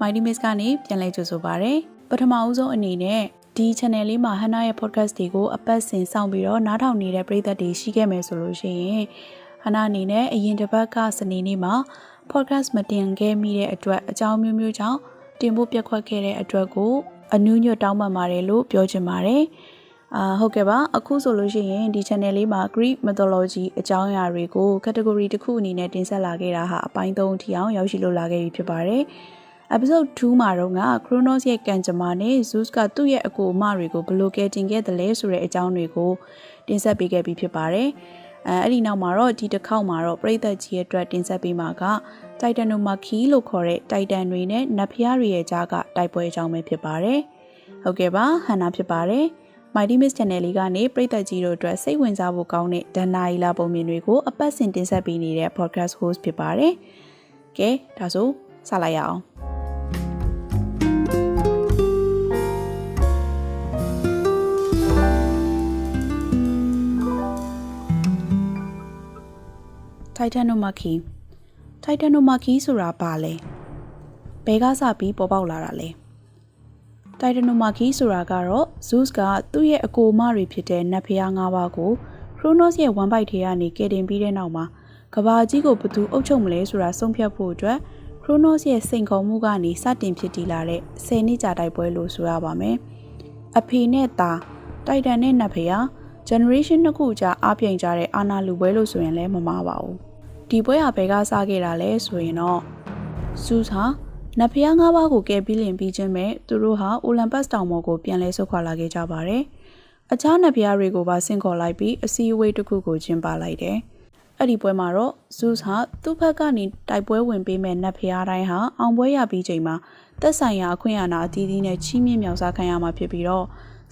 Mighty Miss ကနေပြန်လည်ကြိုဆိုပါရစေ။ပထမအဦးဆုံးအနေနဲ့ဒီ channel လေးမှာ Hana ရဲ့ podcast တွေကိုအပတ်စဉ်စောင့်ပြီးတော့နားထောင်နေတဲ့ပရိသတ်တွေရှိခဲ့မယ်ဆိုလို့ရှိရင် Hana အနေနဲ့အရင်တစ်ပတ်ကစနေနေ့မှာ podcast မတင်ခဲ့မိတဲ့အတွက်အကြောင်းမျိုးမျိုးကြောင့်တင်ဖို့ပြက်ခွက်ခဲ့တဲ့အတွက်ကိုအနူးညွတ်တောင်းပန်ပါတယ်လို့ပြောချင်ပါတယ်။အာဟုတ်ကဲ့ပါအခုဆိုလို့ရှိရင်ဒီ channel လေးမှာ Greek mythology အကြောင်းအရာတွေကို category တစ်ခုအနေနဲ့တင်ဆက်လာခဲ့တာဟာအပိုင်း3အထိအောင်ရောက်ရှိလို့လာခဲ့ပြီဖြစ်ပါတယ်။ episode 2မှာတော့က Chronos ရဲ့ကံကြမ္မာနဲ့ Zeus ကသူ့ရဲ့အကိုအမတွေကိုဘယ်လိုကယ်တင်ခဲ့သလဲဆိုတဲ့အကြောင်းတွေကိုတင်ဆက်ပေးခဲ့ပြီးဖြစ်ပါတယ်။အဲအဲ့ဒီနောက်မှာတော့ဒီတစ်ခေါက်မှာတော့ပြည်သက်ကြီးရဲ့အတွက်တင်ဆက်ပေးမှာက Titanomachy လို့ခေါ်တဲ့ Titan တွေနဲ့နတ်ဖျားတွေရဲ့ကြားကတိုက်ပွဲအကြောင်းပဲဖြစ်ပါတယ်။ဟုတ်ကဲ့ပါဟန်နာဖြစ်ပါတယ်။ Mighty Miss Channel လေးကနေပြည်သက်ကြီးတို့အတွက်စိတ်ဝင်စားဖို့ကောင်းတဲ့ဒဏ္ဍာရီလာပုံမြင်တွေကိုအပတ်စဉ်တင်ဆက်ပေးနေတဲ့ podcast host ဖြစ်ပါတယ်။ကဲဒါဆိုစလိုက်ရအောင်။ Titanomachy Titanomachy ဆိုတာဘာလဲဘဲကစပြီးပေါ်ပေါက်လာတာလဲ Titanomachy ဆိုတာကတော့ Zeus ကသူ့ရဲ့အကိုအမတွေဖြစ်တဲ့နတ်ဖျား၅ပါးကို Kronos ရဲ့ဝမ်ပိုက်ထဲကနေကယ်တင်ပြီးတဲ့နောက်မှာကဘာကြီးကိုဘသူအုပ်ချုပ်မလဲဆိုတာဆုံးဖြတ်ဖို့အတွက် Kronos ရဲ့စိန်ခေါ်မှုကနေစတင်ဖြစ်တည်လာတဲ့10နှစ်ကြာတိုက်ပွဲလို့ဆိုရပါမယ်။အဖေနဲ့သားတိုက်တန်နဲ့နတ်ဖျား generation နှစ်ခုကြာအားပြိုင်ကြတဲ့အာနာလူပွဲလို့ဆိုရင်လည်းမမှားပါဘူး။ ဒီပွဲဟာဘယ်ကစားခဲ့တာလဲဆိုရင်တော့စူးဟာနတ်ဖျား၅ပါးကိုကယ်ပြီးလင်ပြီးချင်းမဲ့သူတို့ဟာအိုလံပတ်စ်တောင်ပေါ်ကိုပြန်လဲဆုတ်ခွာလာခဲ့ကြပါတယ်။အခြားနတ်ဖျားတွေကိုပါဆင့်ခေါ်လိုက်ပြီးအစည်းအဝေးတစ်ခုကိုကျင်းပလိုက်တယ်။အဲ့ဒီပွဲမှာတော့ဇုစ်ဟာသူ့ဘက်ကနေတိုက်ပွဲဝင်ပေးမဲ့နတ်ဖျားတိုင်းဟာအောင်ပွဲရပြီးချိန်မှာသက်ဆိုင်ရာအခွင့်အာဏာအသီးသီးနဲ့ချီးမြှင့်မြောက်စားခံရမှာဖြစ်ပြီးတော့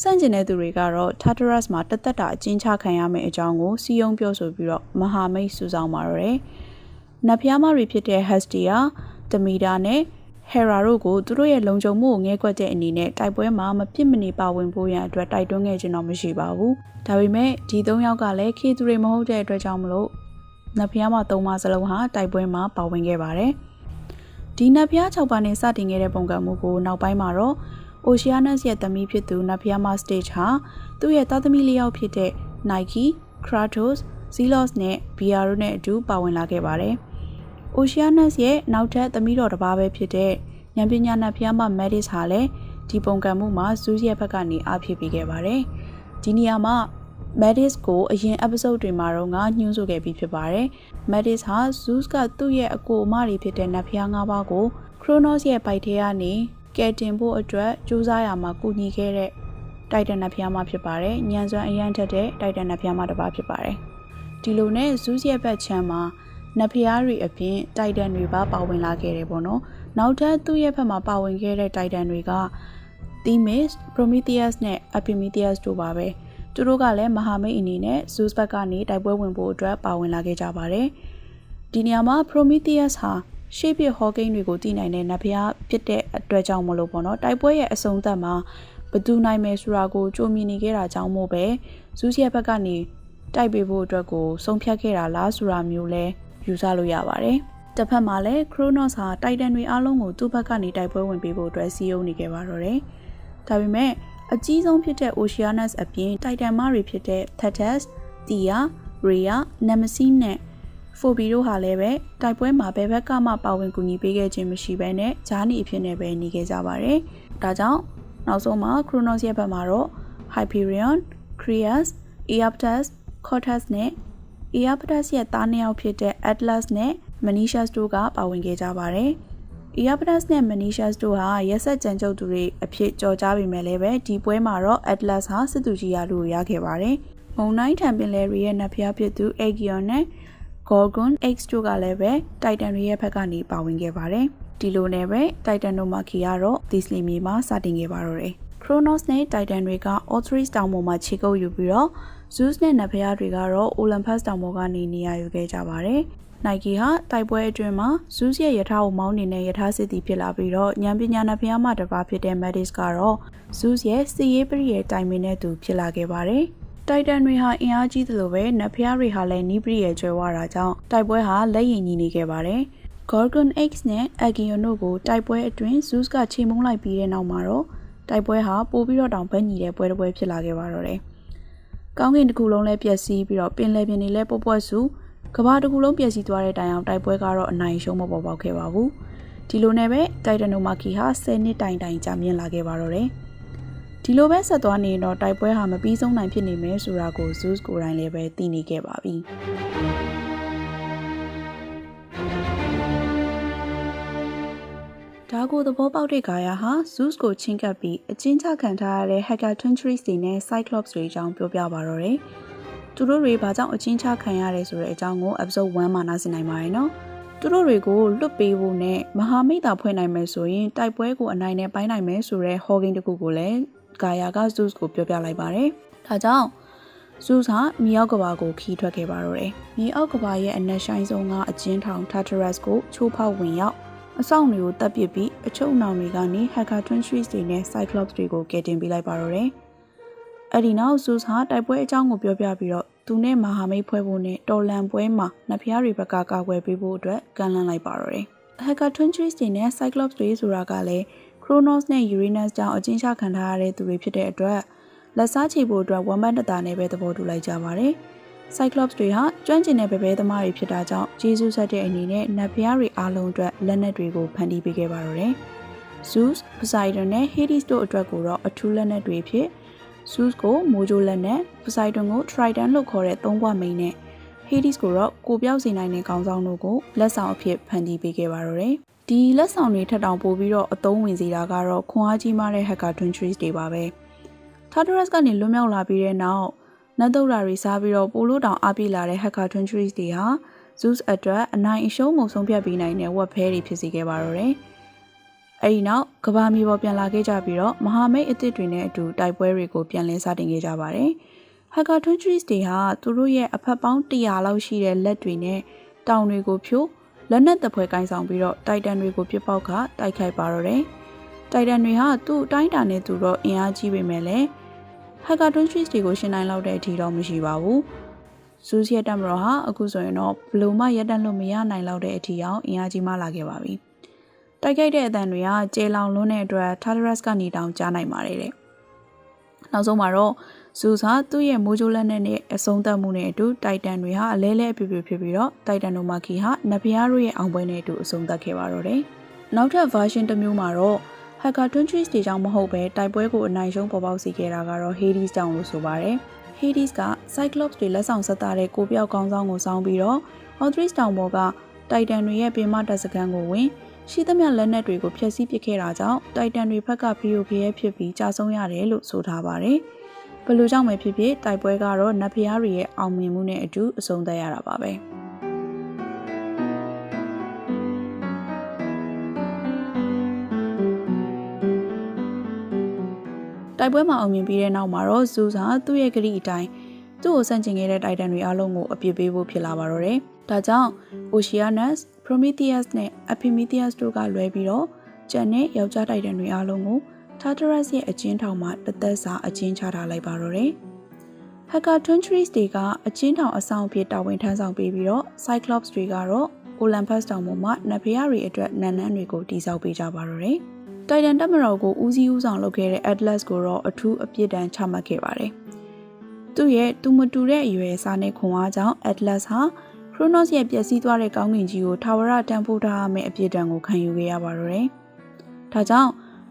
စန့်ကျင်တဲ့သူတွေကတော့ Tartarus မှာတသက်တာအကျဉ်းချခံရမယ့်အကြောင်းကိုစီယုံပြောဆိုပြီးတော့မဟာမိတ်စုဆောင်ပါတော့တယ်။နတ်ဖျားမတွေဖြစ်တဲ့ Hestia, Demeter နဲ့ Hera တို့ကိုသူတို့ရဲ့လုံခြုံမှုကိုငဲကွက်တဲ့အနေနဲ့တိုက်ပွဲမှာမပြစ်မနေပါဝင်ဖို့ရန်အတွက်တိုက်တွန်းခဲ့ခြင်းတော့မရှိပါဘူး။ဒါပေမဲ့ဒီ၃ယောက်ကလည်းခေသူတွေမဟုတ်တဲ့အတွက်ကြောင့်မလို့နတ်ဖျားမ၃ပါးစလုံးဟာတိုက်ပွဲမှာပါဝင်ခဲ့ပါတယ်။ဒီနတ်ဖျား၆ပါးနဲ့စတင်ခဲ့တဲ့ပုံကံမှုကိုနောက်ပိုင်းမှာတော့ Oceanus ရဲ့သမီးဖြစ်သူနတ်ဖျားမ stage ဟာသူ့ရဲ့သားသမီးလေးယောက်ဖြစ်တဲ့ Nike, Kratos, Zelos နဲ့ Bia တို့နဲ့အတူပါဝင်လာခဲ့ပါတယ်။ Oceanus ရဲ့နောက်ထပ်သမီးတော်တစ်ပါးပဲဖြစ်တဲ့ဉာဏ်ပညာနတ်ဖျားမ Metis ဟာလည်းဒီပုံကံမှုမှာ Zeus ရဲ့ဘက်ကနေအားဖြစ်ပေးခဲ့ပါတယ်။ဒီနေရာမှာ Metis ကိုအရင် episode တွေမှာတော့ငါညှို့ဆိုခဲ့ပြီးဖြစ်ပါတယ်။ Metis ဟာ Zeus ကသူ့ရဲ့အကိုအမတွေဖြစ်တဲ့နတ်ဖျား၅ပါးကို Kronos ရဲ့ပိုက်ထဲကနေ ကယ်တင်ဖို့အတွက်ကြိုးစားရမှာကူညီခဲ့တဲ့တိုက်တန်နတ်ဖျားမဖြစ်ပါတယ်။ညံစွမ်းအရန်ထက်တဲ့တိုက်တန်နတ်ဖျားမတစ်ပါးဖြစ်ပါတယ်။ဒီလိုနဲ့ Zeus ရဲ့ဘက်ချမ်းမှာနတ်ဖျားတွေအပြင်တိုက်တန်တွေပါပါဝင်လာခဲ့တယ်ပေါ့နော်။နောက်ထပ်သူ့ရဲ့ဘက်မှာပါဝင်ခဲ့တဲ့တိုက်တန်တွေက Themis, Prometheus နဲ့ Epimetheus တို့ပါပဲ။သူတို့ကလည်းမဟာမိတ်အနေနဲ့ Zeus ဘက်ကနေတိုက်ပွဲဝင်ဖို့အတွက်ပါဝင်လာခဲ့ကြပါတယ်။ဒီနေရာမှာ Prometheus ဟာ ရှေ့ပြဟောကိန်းတွေကိုတည်နိုင်တဲ့နတ်ဖျားဖြစ်တဲ့အတွက်ကြောင့်မလို့ပေါ့နော်တိုက်ပွဲရဲ့အဆုံးသတ်မှာဘသူနိုင်မယ်ဆိုတာကိုကြိုမြင်နေခဲ့တာကြောင့်မို့ပဲဇူးစီရဲ့ဘက်ကနေတိုက်ပေးဖို့အတွက်ကိုဆုံးဖြတ်ခဲ့တာလားဆိုတာမျိုးလဲယူဆလို့ရပါတယ်တစ်ဖက်မှာလည်း Kronos ဟာတိုက်တန်တွေအားလုံးကိုသူ့ဘက်ကနေတိုက်ပွဲဝင်ပေးဖို့အတွက်စီးရုံးနေခဲ့ပါတော့တယ်ဒါပေမဲ့အကြီးဆုံးဖြစ်တဲ့ Oceanus အပြင်တိုက်တန်မတွေဖြစ်တဲ့ Thetis, Thea, Rhea, Nemesis နဲ့ ဖိုဘီတို့ဟာလည်းပဲတိုက်ပွဲမှာဘယ်ဘက်ကမှပါဝင်ကူညီပေးခဲ့ခြင်းမရှိဘဲနဲ့ဂျားနီအဖြစ်နဲ့ပဲနေခဲ့ကြပါတယ်။ဒါကြောင့်နောက်ဆုံးမှာ Chronos ရဲ့ဘက်မှာတော့ Hyperion, Creus, Aeoptus, Cortus နဲ့ Aeoptus ရဲ့သားနှစ်ယောက်ဖြစ်တဲ့ Atlas နဲ့ Menicius တို့ကပါဝင်ခဲ့ကြပါတယ်။ Aeoptus နဲ့ Menicius တို့ဟာရက်ဆက်ကြံကြုတ်သူတွေအဖြစ်ကြော်ကြားပေမဲ့လည်းပဲဒီပွဲမှာတော့ Atlas ဟာစစ်သူကြီးရလို့ရခဲ့ပါတယ်။မုံနိုင်ထံပင်လယ်ရီရဲ့နတ်ဖျားဖြစ်သူ Aegon နဲ့ Gorgon X တို့ကလည်းပဲ Titan တွေရဲ့ဘက်ကနေပါဝင်ခဲ့ပါတယ်။ဒီလိုနဲ့ပဲ Titanomachy ကတော့ Thistle မြေမှာစတင်ခဲ့ပါတော့တယ်။ Kronos နဲ့ Titan တွေက Othrys တောင်ပေါ်မှာခြေကုပ်ယူပြီးတော့ Zeus နဲ့နတ်ဖျားတွေကတော့ Olympus တောင်ပေါ်ကနေနေရာယူခဲ့ကြပါတယ်။ Nike ဟာတိုက်ပွဲအတွင်းမှာ Zeus ရဲ့ယထာကိုမောင်းနေတဲ့ယထာစစ်တီဖြစ်လာပြီးတော့ဉာဏ်ပညာနတ်ဖျားမှတစ်ပါးဖြစ်တဲ့ Metis ကတော့ Zeus ရဲ့စီရေးပရိရဲ့တိုင်မင်တဲ့သူဖြစ်လာခဲ့ပါတယ်။ တိုက်တန်တွေဟာအင်အားကြီးသလိုပဲနတ်ဖျားတွေဟာလည်းနီးပရိရဲ့ကျွဲဝါတာကြောင့်တိုက်ပွဲဟာလက်ရင်ကြီးနေခဲ့ပါတယ်။ Gorgon X နဲ့ Agion တို့ကိုတိုက်ပွဲအတွင်း Zeus ကချိန်မုံလိုက်ပြီးတဲ့နောက်မှာတော့တိုက်ပွဲဟာပိုပြီးတော့တောင်ဘက်ညီတဲ့ပွဲတစ်ပွဲဖြစ်လာခဲ့ပါတော့တယ်။ကောင်းကင်တစ်ခုလုံးလည်းပျက်စီးပြီးတော့ပင်လယ်ပြင်တွေလည်းပုတ်ပွက်စုကဘာတစ်ခုလုံးပျက်စီးသွားတဲ့တိုင်အောင်တိုက်ပွဲကတော့အနိုင်ရှုံးမပေါ်ပေါက်ခဲ့ပါဘူး။ဒီလိုနဲ့ပဲတိုင်တနိုမာကီဟာ10နှစ်တိုင်တိုင်ကြာမြင့်လာခဲ့ပါတော့တယ်။ ဒီလိုပဲဆက်သွားနေရင်တော့တိုက်ပွဲဟာမပြီးဆုံးနိုင်ဖြစ်နေမယ်ဆိုတာကို Zeus ကိုယ်တိုင်လည်းပဲသိနေခဲ့ပါပြီ။ဒါကိုသဘောပေါက်တဲ့ဂါယာဟာ Zeus ကိုချင်းကပ်ပြီးအချင်းချခံထားရတဲ့ Hacker Twinteries တွေနဲ့ Cyclops တွေအကြောင်းပြောပြပါတော့တယ်။သူတို့တွေဘာကြောင့်အချင်းချခံရတယ်ဆိုတဲ့အကြောင်းကို episode 1မှာနားဆင်နိုင်ပါတယ်နော်။သူတို့တွေကိုလွတ်ပေးဖို့နဲ့မဟာမိတ်တာဖွဲ့နိုင်မယ်ဆိုရင်တိုက်ပွဲကိုအနိုင်နဲ့ပိုင်းနိုင်မယ်ဆိုတဲ့ Hawking တခုကိုလည်း ဂါယာက Zeus ကိုပြောပြလိုက်ပါတယ်။ဒါကြောင့်ဇူးဟာမြေအောက်ကဘာကိုခီးထွက်ခဲ့ပါတော့တယ်။မြေအောက်ကဘာရဲ့အနက်ရှိုင်းဆုံးကအကျဉ်းထောင် Tartarus ကိုချိုးဖောက်ဝင်ရောက်အဆောင်တွေကိုတပ်ပစ်ပြီးအချုပ်အနှောင်တွေကနေ Hacker Twin Streets တွေနဲ့ Cyclops တွေကိုကယ်တင်ပေးလိုက်ပါတော့တယ်။အဲ့ဒီနောက် Zeus ဟာတိုက်ပွဲအကြောင်းကိုပြောပြပြီးတော့သူနဲ့မဟာမိတ်ဖွဲ့ဖို့နဲ့တော်လန်ပွဲမှာနဖျားတွေဘက်ကကာကွယ်ပေးဖို့အတွက်ကမ်းလှမ်းလိုက်ပါတော့တယ်။ Hacker Twin Streets တွေနဲ့ Cyclops တွေဆိုတာကလည်း Chronos နဲ့ Uranus ကြောင့်အချင်းချခံထားရတဲ့သူတွေဖြစ်တဲ့အတွက်လက်စားချေဖို့အတွက်ဝမ်ဘတ်တတာနဲ့ပဲသဘောတူလိုက်ကြပါတယ်။ Cyclops တွေဟာကျွမ်းကျင်တဲ့ဗပဲသမားတွေဖြစ်တာကြောင့်ဂျေဇုဆက်တဲ့အနေနဲ့နတ်ဖျားတွေအားလုံးအတွက်လက်နက်တွေကိုဖန်တီးပေးခဲ့ပါတော့တယ်။ Zeus, Poseidon နဲ့ Hades တို့အတွက်ကိုတော့အထူးလက်နက်တွေဖြစ် Zeus ကိုမိုးကြိုးလက်နက် Poseidon ကို Trident လို့ခေါ်တဲ့သုံးခွမိန်နဲ့ Hades ကိုတော့ကိုပြောက်စေနိုင်တဲ့ခေါင်းဆောင်တို့ကိုလက်ဆောင်အဖြစ်ဖန်တီးပေးခဲ့ပါတော့တယ်။ ဒီလက်ဆောင်တွေထပ်တောင်ပို့ပြီးတော့အသုံးဝင်စေတာကတော့ခွန်အားကြီးမားတဲ့ Hacker Twin Trees တွေပါပဲ။ Tartarus ကနေလွတ်မြောက်လာပြီးတဲ့နောက်နတ်သုတ်ဓာတွေစားပြီးတော့ပိုလို့တောင်အားပြေးလာတဲ့ Hacker Twin Trees တွေဟာ Zeus အတွက်အနိုင်အရှုံးကိုဆုံးဖြတ်ပေးနိုင်တဲ့ဝက်ဖဲတွေဖြစ်စေခဲ့ပါတော့တယ်။အဲဒီနောက်ကဘာမီပေါ်ပြန်လာခဲ့ကြပြီးတော့မဟာမိတ်အစ်စ်တွေနဲ့အတူတိုက်ပွဲတွေကိုပြန်လည်စတင်ခဲ့ကြပါတယ်။ Hacker Twin Trees တွေဟာသူတို့ရဲ့အဖက်ပေါင်း100လောက်ရှိတဲ့လက်တွေနဲ့တောင်တွေကိုဖြိုး လက်နက်တပ်ဖွဲကင်ဆောင်ပြီးတော့တိုက်တန်တွေကိုပြစ်ပေါက်ကတိုက်ခိုက်ပါတော့တယ်။တိုက်တန်တွေဟာသူ့အတိုင်းတာနဲ့သူတော့အင်အားကြီးပေမဲ့လည်း Hacker Twin Streets တွေကိုရှင်းနိုင်လောက်တဲ့အထိတော့မရှိပါဘူး။ဇူးစီရဲ့တက်မတော်ဟာအခုဆိုရင်တော့ဘလို့မှရက်တန့်လို့မရနိုင်လောက်တဲ့အထိအောင်အင်အားကြီးမှလာခဲ့ပါပြီ။တိုက်ခိုက်တဲ့အတန်တွေကကျေလောင်လွန်းတဲ့အတွက် Tartarus ကနေတောင်ကြားနိုင်ပါတယ်တဲ့။နောက်ဆုံးမှာတော့ ဇူးဟာသူ့ရဲ့မိုးကြိုးလက်နဲ့နဲ့အဆုံးသတ်မှုနဲ့အတူတိုက်တန်တွေဟာအလဲလဲအပြပြဖြစ်ပြီးတော့တိုက်တန်တို့မာကီဟာနဖျားတို့ရဲ့အောင်ပွဲနဲ့အတူအဆုံးသတ်ခဲ့ပါတော့တယ်။နောက်ထပ် version တစ်မျိုးမှာတော့ Hacker Twin Trees တွေကြောင့်မဟုတ်ပဲတိုက်ပွဲကိုအနိုင်ရှုံးပေါ်ပေါက်စေခဲ့တာကတော့ Hades ကြောင့်လို့ဆိုပါတယ်။ Hades က Cyclops တွေလက်ဆောင်ဆက်သားတဲ့ကိုပြောက်ကောင်းဆောင်ကိုစောင်းပြီးတော့ Orthrus တောင်ပေါ်ကတိုက်တန်တွေရဲ့ပင်မတပ်စခန်းကိုဝင်ရှိသမျှလက်နက်တွေကိုဖျက်ဆီးပစ်ခဲ့တာကြောင့်တိုက်တန်တွေဘက်ကဖီယိုဖျဲဖြစ်ပြီးကြာဆုံးရတယ်လို့ဆိုထားပါတယ်။ ဘယ်လိုကြောင့်ပဲဖြစ်ဖြစ်တိုက်ပွဲကတော့နတ်ဖျားတွေရဲ့အောင်မြင်မှုနဲ့အတူအဆုံးသတ်ရတာပါပဲ။တိုက်ပွဲမှာအောင်မြင်ပြီးတဲ့နောက်မှာတော့ဇူးစာသူ့ရဲ့ဂရီအတိုင်းသူ့ကိုဆန့်ကျင်ခဲ့တဲ့တိုက်တန်တွေအလုံးကိုအပြစ်ပေးဖို့ဖြစ်လာပါတော့တယ်။ဒါကြောင့် Oceanus, Prometheus နဲ့ Epimetheus တို့ကလွဲပြီးတော့ကျန်တဲ့ယောက်ျားတိုက်တန်တွေအလုံးကို Tartarus ရဲ့အချင်းထောင်မှာတသက်စာအချင်းချထားလိုက်ပါတော့တယ်။ Hacker Twin Trees တွေကအချင်းထောင်အဆောင်အဖြစ်တာဝန်ထမ်းဆောင်ပေးပြီးတော့ Cyclops တွေကတော့ Olympus တောင်ပေါ်မှာနတ်ဖျားတွေအတွက်နန်းနန်းတွေကိုတည်ဆောက်ပေးကြပါတော့တယ်။တိုင်တန်တက်မတော်ကိုဦးစီးဦးဆောင်လုပ်ခဲ့တဲ့ Atlas ကိုတော့အထူးအပြစ်ဒဏ်ချမှတ်ခဲ့ပါတယ်။သူ့ရဲ့သူမတူတဲ့အရွယ်အစားနဲ့ခွန်အားကြောင့် Atlas ဟာ Chronos ရဲ့ပျက်စီးသွားတဲ့ကောင်းကင်ကြီးကိုထာဝရတန်ဖိုးထားရမယ့်အပြစ်ဒဏ်ကိုခံယူခဲ့ရပါတော့တယ်။ဒါကြောင့်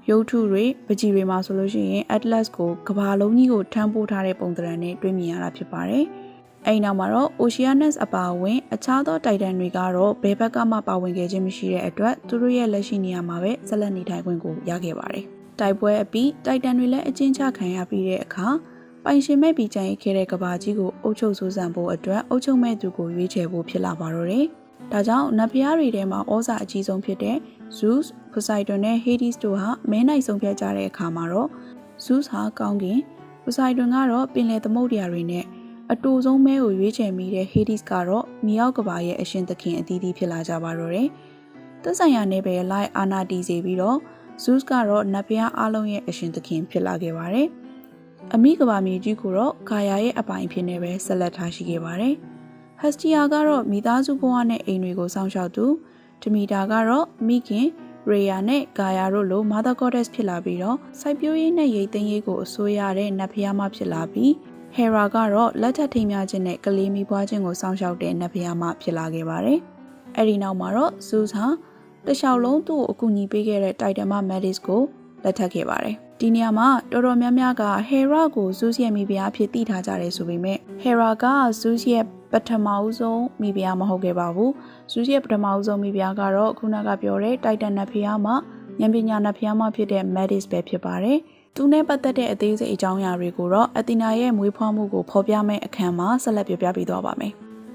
ရုပ်ထုတွေပကြီးတွေမှာဆိုလို့ရှိရင် Atlas ကိုကဘာလုံးကြီးကိုထမ်းပိုးထားတဲ့ပုံသဏ္ဍာန်နဲ့တွေ့မြင်ရတာဖြစ်ပါတယ်။အဲဒီနောက်မှာတော့ Oceanus အပါအဝင်အခြားသောတိုက်တန်တွေကတော့ဘယ်ဘက်ကမှပါဝင်ခဲ့ခြင်းမရှိတဲ့အတွက်သူတို့ရဲ့လက်ရှိနေရာမှာပဲဆက်လက်နေထိုင်ခွင့်ကိုရခဲ့ပါတယ်။တိုက်ပွဲအပြီးတိုက်တန်တွေလည်းအကျဉ်းချခံရပြီးတဲ့အခါပိုင်ရှင်မဲ့ပြီးကြံရခဲ့တဲ့ကဘာကြီးကိုအုပ်ချုပ်စိုးစံဖို့အတွက်အုပ်ချုပ်မဲ့သူကိုရွေးချယ်ဖို့ဖြစ်လာပါတော့တယ်။ဒါကြောင့်နတ်ဖျားတွေထဲမှာဩဇာအကြီးဆုံးဖြစ်တဲ့ Zeus, Poseidon နဲ့ Hades တို့ဟာမဲနိုင်ဆုံးဖြတ်ကြတဲ့အခါမှာတော့ Zeus ဟာကောင်းကင် Poseidon ကတော့ပင်လယ်သမုဒ္ဒရာတွေနဲ့အတူဆုံးမဲကိုရွေးချယ်မိတဲ့ Hades ကတော့မြေအောက်ကဘာရဲ့အရှင်သခင်အသီးသီးဖြစ်လာကြပါတော့တယ်။သက်ဆိုင်ရာနေပဲလိုက်အာနာတီစေပြီးတော့ Zeus ကတော့နတ်ဘုရားအလုံးရဲ့အရှင်သခင်ဖြစ်လာခဲ့ပါတယ်။အမိကဘာမြေကြီးကိုတော့ဂါယာရဲ့အပိုင်ဖြစ်နေပဲဆက်လက်ထားရှိခဲ့ပါတယ်။ Hestia ကတော့မိသားစုဘဝနဲ့အိမ်တွေကိုစောင့်ရှောက်သူဒမီတာကတော့မိခင် ရေယာနဲ့ဂါယာတို့လိုမာသာကော့ဒက်စ်ဖြစ်လာပြီးတော့စိုက်ပျိုးရေးနဲ့ရိတ်သိမ်းရေးကိုအစိုးရတဲ့နတ်ဖျားမဖြစ်လာပြီးဟေရာကတော့လက်ထပ်ထိမ်းများခြင်းနဲ့ကလေးမိဖွားခြင်းကိုစောင့်ရှောက်တဲ့နတ်ဖျားမဖြစ်လာခဲ့ပါတယ်။အဲဒီနောက်မှာတော့ဇူးဟာတခြားလုံးသူ့ကိုအကူအညီပေးခဲ့တဲ့တိုင်တန်မမက်ဒစ်ကိုလက်ထပ်ခဲ့ပါတယ်။ဒီနေရာမှာတော်တော်များများကဟေရာကိုဇူးရဲ့မိဖုရားအဖြစ်သိထားကြတယ်ဆိုပေမဲ့ဟေရာကဇူးရဲ့ ပထမဦးဆုံးမိဖုရားမဟုတ်ခဲ့ပါဘူး။ဇူးရဲ့ပထမဦးဆုံးမိဖုရားကတော့ခုနကပြောတဲ့တိုင်တန်နတ်ဖျားမှာဉာဏ်ပညာနတ်ဖျားမဖြစ်တဲ့ Medis ပဲဖြစ်ပါတယ်။သူနဲ့ပတ်သက်တဲ့အသေးစိတ်အကြောင်းအရာတွေကိုတော့အသီနာရဲ့မွေးဖွားမှုကိုဖော်ပြမယ့်အခန်းမှာဆက်လက်ပြောပြပေးသွားပါမယ်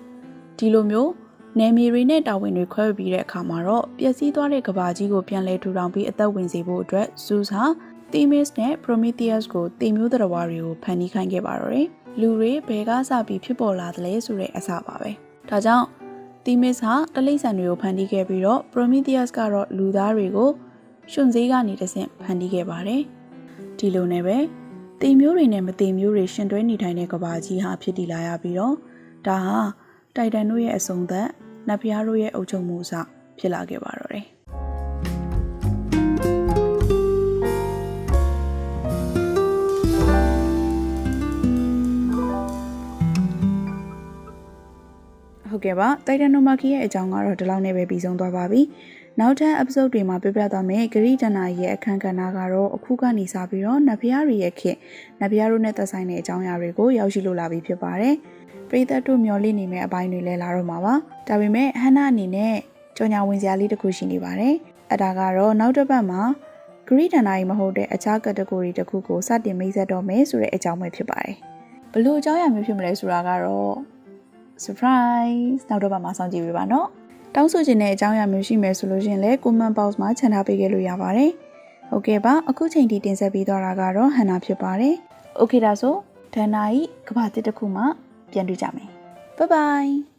။ဒီလိုမျိုးနယ်မြေတွေနဲ့တာဝန်တွေခွဲဝေပြီးတဲ့အခါမှာတော့ပျက်စီးသွားတဲ့ကဘာကြီးကိုပြန်လဲထူထောင်ပြီးအသက်ဝင်စေဖို့အတွက် Zeus ဟာ Themis နဲ့ Prometheus ကိုတေမျိုးတရဝါတွေကိုဖန်တီးခိုင်းခဲ့ပါတော့တယ်။လူတွေဘယ်ကစပြီးဖြစ်ပေါ်လာသလဲဆိုတဲ့အစပါပဲ။ဒါကြောင့် Themis ဟာတလိษံတွေကိုဖန်တီးခဲ့ပြီးတော့ Prometheus ကတော့လူသားတွေကိုရှင်စေးကနေတဆင့်ဖန်တီးခဲ့ပါတယ်။ဒီလိုနဲ့ပဲတေမျိုးတွေနဲ့မတေမျိုးတွေရှင်တွဲနေထိုင်တဲ့ကဘာကြီးဟာဖြစ်တည်လာရပြီးတော့ဒါဟာတိုင်တန်တို့ရဲ့အဆုံးသက်နတ်ဖျားတို့ရဲ့အုပ်ချုပ်မှုအစဖြစ်လာခဲ့ပါတော့တယ် ဟုတ်ကဲ့ပါတိုင်တန်နိုမာကီရဲ့အကြောင်းကတော့ဒီလောက်နဲ့ပဲပြီးဆုံးသွားပါပြီနောက်ထပ် episode တွေမှာပြပြသွားမယ်ဂရိတနာရဲ့အခန်းကဏ္ဍကတော့အခုကနေစပြီးတော့နတ်ဖျားတွေရဲ့ခေတ်နတ်ဖျားတို့နဲ့သက်ဆိုင်တဲ့အကြောင်းအရာတွေကိုရောက်ရှိလို့လာပြီဖြစ်ပါတယ်ပရိသတ်တို့မျော်လင့်နေမယ့်အပိုင်းတွေလည်းလာတော့မှာပါဒါပေမဲ့ဟန်နာအနေနဲ့ကြော်ညာဝင်စရာလေးတစ်ခုရှိနေပါတယ်အဲဒါကတော့နောက်တစ်ပတ်မှာဂရိတနာကြီးမဟုတ်တဲ့အခြား category တစ်ခုကိုစတင်မိတ်ဆက်တော့မယ်ဆိုတဲ့အကြောင်းပဲဖြစ်ပါတယ်ဘလို့အကြောင်းအရာမျိုးဖြစ်မလဲဆိုတာကတော့ surprise နောက်တော့မှစောင့်ကြည့်ပေးပါနော်တောင်းဆိုခြင်းတဲ့အကြောင်းအရာမျိုးရှိမယ်ဆိုလို့ရှင်လည်း comment box မှာခြံထားပေးခဲ့လို့ရပါတယ်ဟုတ်ကဲ့ပါအခုချိန်ထိတင်ဆက်ပေးသွားတာကတော့ဟန်နာဖြစ်ပါတယ်โอเคဒါဆိုဒန်နာဤကဘာတစ်တစ်ခုမှပြန်တွေ့ကြမယ် bye bye